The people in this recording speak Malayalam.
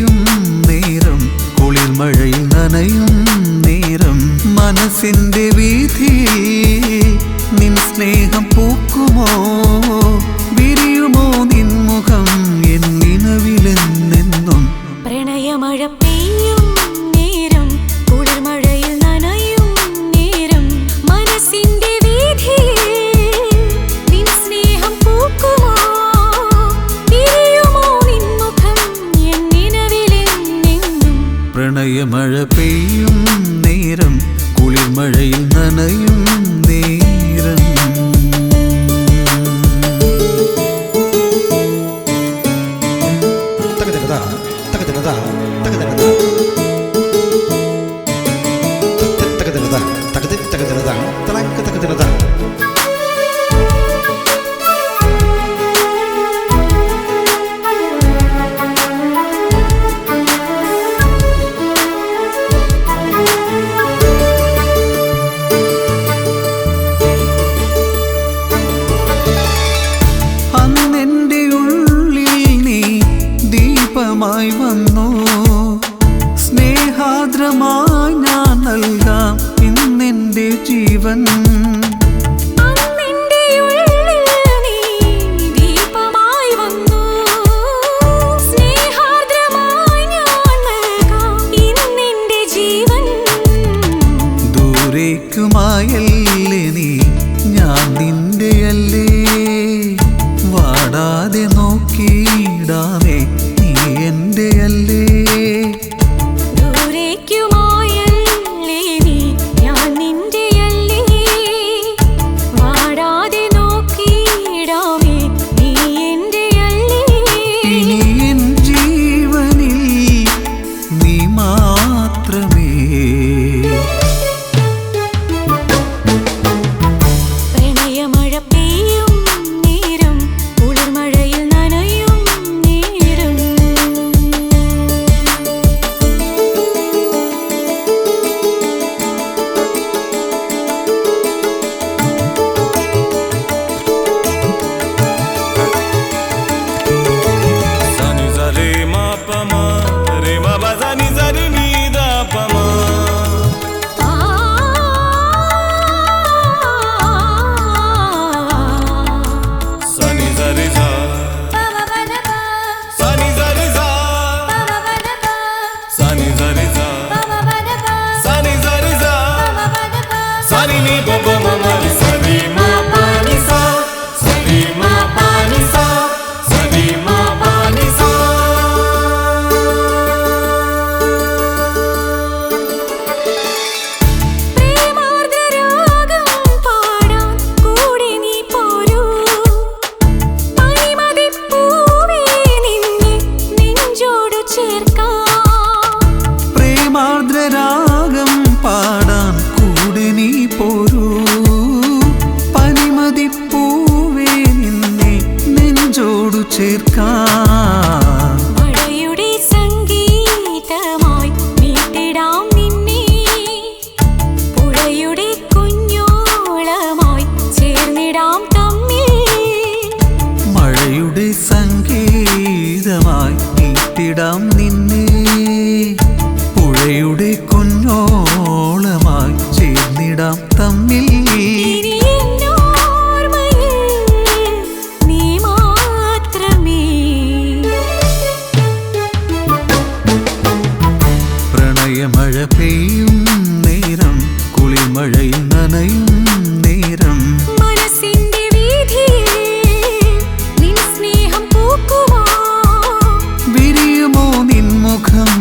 നനയും നേരം കുളിർ മഴയിൽ നനയും നേരം. മനസ്സിന്റെ വീതി നിൻ സ്നേഹം പൂക്കുമോ? വിരിയുമോ നിൻമുഖം എന്നിനവിലെന്നെന്നും പ്രണയമഴ പെയ്യും നേരം കുളിർമഴയിൽ നനയും നേരം. മനസ്സിന്റെ പ്രണയമഴ പെയ്യും നേരം കുളിർമഴയിൽ നനയും നേരം. തകതകത തകതകത വന്നു. സ്നേഹാദ്രമായി ഞാൻ നൽകാം ഇന്നെന്റെ ജീവൻ. നീ ഞാൻ നിന്റെയല്ലേ വാടാതെ దీపమా? ప్రేమ బజని జరి నీదాపమా సని జరి సని జరి సని జరి సని జరి సని నీ బొమ్మ തീർക്കാം. സംഗീതമായി നീട്ടിടാം നിന്നെ. പുഴയുടെ കുഞ്ഞോളമായി ചേർന്നിടാം തമ്മിൽ. മഴയുടെ സംഗീതമായി നീട്ടിടാം നിന്നെ. മഴയും നനയും നേരം. മനസ്സിന്റെ വീതിയിൽ സ്നേഹം പൂക്കുമോ വിരിയുമോ നിൻ മുഖം